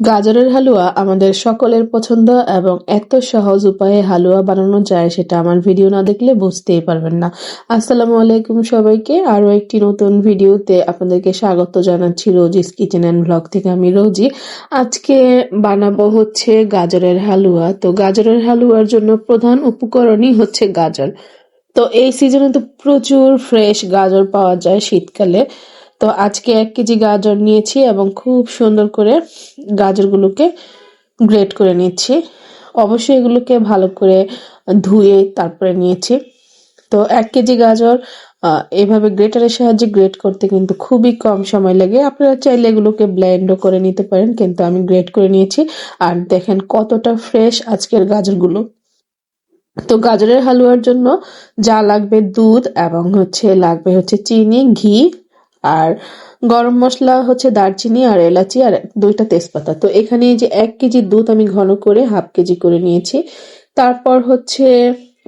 গাজরের হালুয়া আমাদের সকলের পছন্দ এবং এত সহজ উপায়ে হালুয়া বানানো যায় সেটা আমার ভিডিও না দেখলে বুঝতেই পারবেন না। আসসালামু আলাইকুম সবাইকে। আরও একটি নতুন ভিডিওতে আপনাদেরকে স্বাগত জানাচ্ছি রোজিস কিচেন অ্যান্ড ব্লগ থেকে আমি রোজি। আজকে বানাবো হচ্ছে গাজরের হালুয়া। তো গাজরের হালুয়ার জন্য প্রধান উপকরণই হচ্ছে গাজর। তো এই সিজনে তো প্রচুর ফ্রেশ গাজর পাওয়া যায় শীতকালে। তো আজকে এক কেজি গাজর নিয়েছি এবং খুব সুন্দর করে গাজরগুলোকে গ্রেট করে নিচ্ছি। অবশ্যই এগুলোকে ভালো করে ধুয়ে তারপরে নিয়েছি। তো এক কেজি গাজর এভাবে গ্রেটারের সাহায্যে গ্রেট করতে কিন্তু খুবই কম সময় লাগে। আপনারা চাইলে এগুলোকে ব্লেন্ডও করে নিতে পারেন, কিন্তু আমি গ্রেট করে নিয়েছি। আর দেখেন কতটা ফ্রেশ আজকের গাজরগুলো। তো গাজরের হালুয়ার জন্য যা লাগবে দুধ এবং হচ্ছে লাগবে হচ্ছে চিনি, ঘি আর গরম মশলা হচ্ছে দারচিনি আর এলাচি আর দুইটা তেজপাতা। তো এখানে যে এক কেজি দুধ আমি ঘন করে হাফ কেজি করে নিয়েছি। তারপর হচ্ছে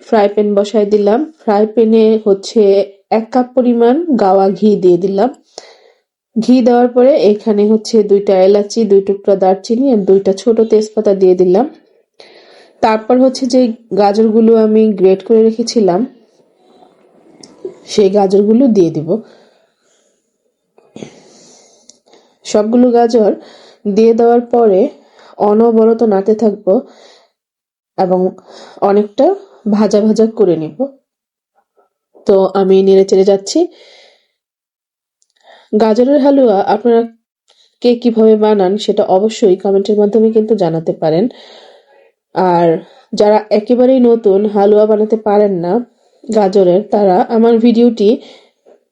ফ্রাই প্যান বসাই দিলাম। ফ্রাই প্যানে হচ্ছে এক কাপ পরিমাণ গাওয়া ঘি দিয়ে দিলাম। ঘি দেওয়ার পরে এখানে হচ্ছে দুইটা এলাচি, দুই টুকরা দারচিনি আর দুইটা ছোট তেজপাতা দিয়ে দিলাম। তারপর হচ্ছে যে গাজরগুলো আমি গ্রেট করে রেখেছিলাম, সেই গাজরগুলো দিয়ে দিব। সবগুলো গাজর দিয়ে দেওয়ার পরে অনবরত নাতে থাকব এবং অনেকটা ভাজা ভাজা করে নিব। তো আমি নেড়ে চেড়ে যাচ্ছি। গাজরের হালুয়া আপনারা কে কীভাবে বানান সেটা অবশ্যই কমেন্টের মাধ্যমে কিন্তু জানাতে পারেন। আর যারা একেবারেই নতুন হালুয়া বানাতে পারেন না গাজরের, তারা আমার ভিডিওটি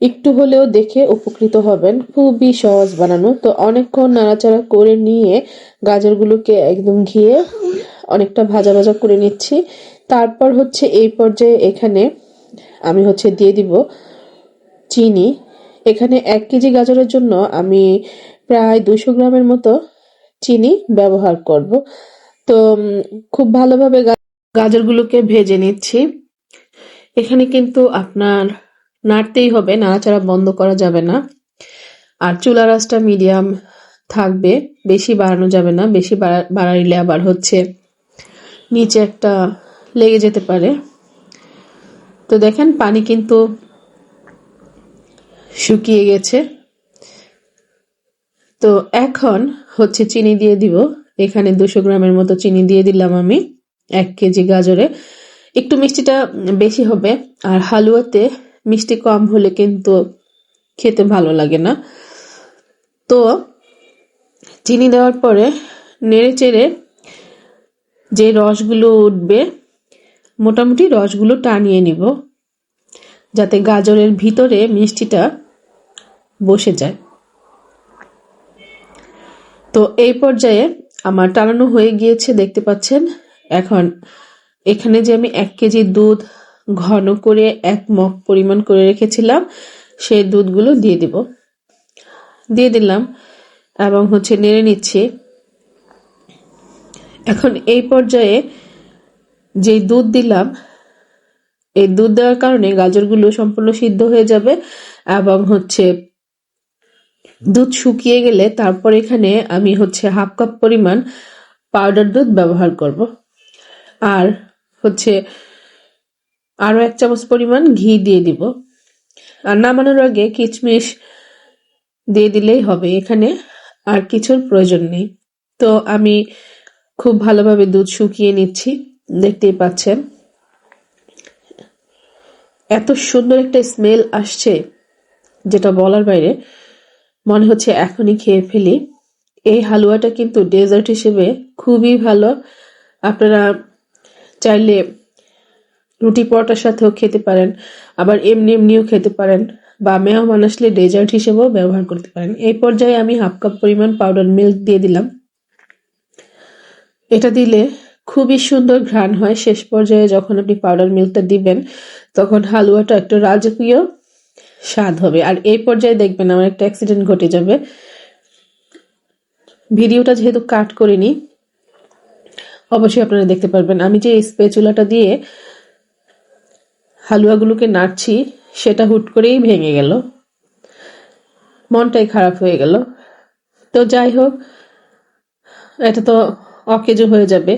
একটু হলেও দেখে উপকৃত হবেন। খুবই সহজ বানানো। তো অনেকক্ষণ নাড়াচাড়া করে নিয়ে গাজরগুলোকে একদম ঘিয়ে অনেকটা ভাজা ভাজা করে নিচ্ছি। তারপর হচ্ছে এই পর্যায়ে এখানে আমি হচ্ছে দিয়ে দিব চিনি। এখানে এক কেজি গাজরের জন্য আমি প্রায় দুশো গ্রামের মতো চিনি ব্যবহার করব। তো খুব ভালোভাবে গাজরগুলোকে ভেজে নিচ্ছি। এখানে কিন্তু আপনার নাড়তেই হবে, নাড়াচাড়া বন্ধ করা যাবে না। আর চুলা রাসটা মিডিয়াম থাকবে, বেশি বাড়ানো যাবে না, বেশি বাড়াইলে আবার হচ্ছে নিচে একটা লেগে যেতে পারে। তো দেখেন পানি কিন্তু শুকিয়ে গেছে। তো এখন হচ্ছে চিনি দিয়ে দিব। এখানে দুশো গ্রামের মতো চিনি দিয়ে দিলাম আমি, এক কেজি গাজরে। একটু মিষ্টিটা বেশি হবে। আর হালুয়াতে মিষ্টি কম হলে কিন্তু খেতে ভালো লাগে না। তো চিনি দেওয়ার পরে নেড়ে চেড়ে যে রসগুলো উঠবে, মোটামুটি রসগুলো টানিয়ে নিব, যাতে গাজরের ভিতরে মিষ্টিটা বসে যায়। তো এই পর্যায়ে আমার টানানো হয়ে গিয়েছে, দেখতে পাচ্ছেন। এখন এখানে যে আমি এক কেজি দুধ ঘন করে এক মগ পরিমাণ করে রেখেছিলাম, সেই দুধগুলো দিয়ে দিব। দিয়ে দিলাম এবং হচ্ছে নেড়ে নিচ্ছি। এখন এই পর্যায়ে যে দুধ দিলাম, এই দুধ দেওয়ার কারণে গাজরগুলো সম্পূর্ণ সিদ্ধ হয়ে যাবে এবং হচ্ছে দুধ শুকিয়ে গেলে তারপর এখানে আমি হচ্ছে হাফ কাপ পরিমাণ পাউডার দুধ ব্যবহার করব। আর হচ্ছে আরও এক চামচ পরিমাণ ঘি দিয়ে দিব। আর নামানোর আগে কিচমিচ দিয়ে দিলেই হবে। এখানে আর কিছুর প্রয়োজন নেই। তো আমি খুব ভালোভাবে দুধ শুকিয়ে নিচ্ছি। দেখতেই পাচ্ছেন। এত সুন্দর একটা স্মেল আসছে, যেটা বলার বাইরে। মনে হচ্ছে এখনই খেয়ে ফেলি। এই হালুয়াটা কিন্তু ডেজার্ট হিসেবে খুবই ভালো। আপনারা চাইলে রুটি পরোটার সাথেও খেতে পারেন, আবার এমনি এমনিও খেতে পারেন বা মেহমান আসলে ডেজার্ট হিসেবেও ব্যবহার করতে পারেন। এই পর্যায়ে আমি হাফ কাপ পরিমাণ পাউডার মিল্ক দিয়ে দিলাম। এটা দিলে খুবই সুন্দর ঘ্রাণ হয়। শেষ পর্যায়ে যখন আপনি পাউডার মিল্কটা দিবেন, তখন হালুয়াটা একটু রাজকীয় স্বাদ হবে। আর এই পর্যায়ে দেখবেন আমার একটা অ্যাক্সিডেন্ট ঘটে যাবে। ভিডিওটা যেহেতু কাট করিনি, অবশ্যই আপনারা দেখতে পারবেন। আমি যে স্পেচুলাটা দিয়ে হালুয়াগুলোকে নাড়ছি, সেটা হুট করেই ভেঙে গেল। মনটাই খারাপ হয়ে গেল। তো যাই হোক, এটা তো অকেজো হয়ে যাবে,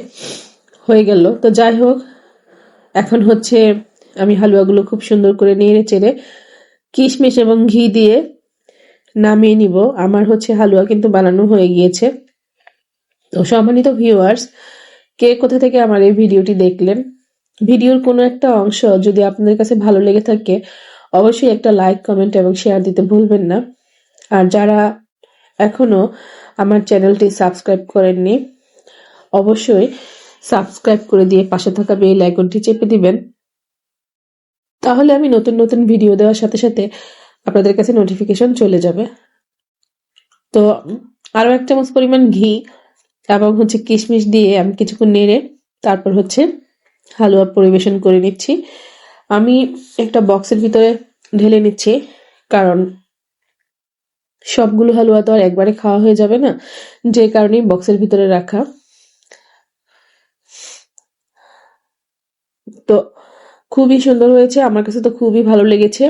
হয়ে গেল। তো যাই হোক, এখন হচ্ছে আমি হালুয়াগুলো খুব সুন্দর করে নেড়ে চেড়ে কিশমিশ এবং ঘি দিয়ে নামিয়ে নিব। আমার হচ্ছে হালুয়া কিন্তু বানানো হয়ে গিয়েছে। তো সম্মানিত ভিউয়ার্স কে কোথা থেকে আমার এই ভিডিওটি দেখলেন? ভিডিওর কোনো একটা অংশ যদি আপনাদের কাছে ভালো লেগে থাকে, অবশ্যই একটা লাইক কমেন্ট এবং শেয়ার দিতে ভুলবেন না। আর যারা এখনও আমার চ্যানেলটি সাবস্ক্রাইব করেননি, অবশ্যই সাবস্ক্রাইব করে দিয়ে পাশে থাকা বেল আইকনটি চেপে দিবেন। তাহলে আমি নতুন নতুন ভিডিও দেওয়ার সাথে সাথে আপনাদের কাছে নোটিফিকেশন চলে যাবে। তো আরও এক চামচ পরিমাণ ঘি এবং হচ্ছে কিশমিশ দিয়ে আমি কিছুক্ষণ নেড়ে, তারপর হচ্ছে হালুয়া পরিবেশন করে নিচ্ছি। আমি একটা বক্সের ভিতরে ঢেলে নিচ্ছি, কারণ সবগুলো হালুয়া তো আর একবারে খাওয়া হয়ে যাবে না, যে কারণেই বক্সের ভিতরে রাখা। তো খুবই সুন্দর হয়েছে, আমার কাছে তো খুবই ভালো লেগেছে।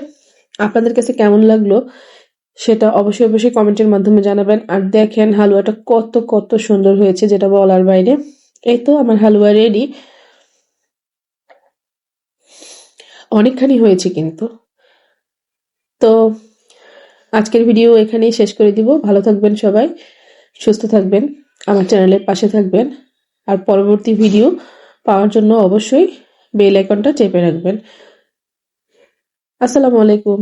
আপনাদের কাছে কেমন লাগল সেটা অবশ্যই অবশ্যই কমেন্টের মাধ্যমে জানাবেন, আর দেখেন হালুয়াটা কত কত সুন্দর হয়েছে, যেটা বলার বাইরে। এই তো আমার হালুয়া রেডি অনেকখানি হয়েছে কিন্তু। তো আজকের ভিডিও এখানেই শেষ করে দিব। ভালো থাকবেন সবাই, সুস্থ থাকবেন, আমার চ্যানেলের পাশে থাকবেন, আর পরবর্তী ভিডিও পাওয়ার জন্য অবশ্যই বেল আইকনটা চেপে রাখবেন। আসসালামু আলাইকুম।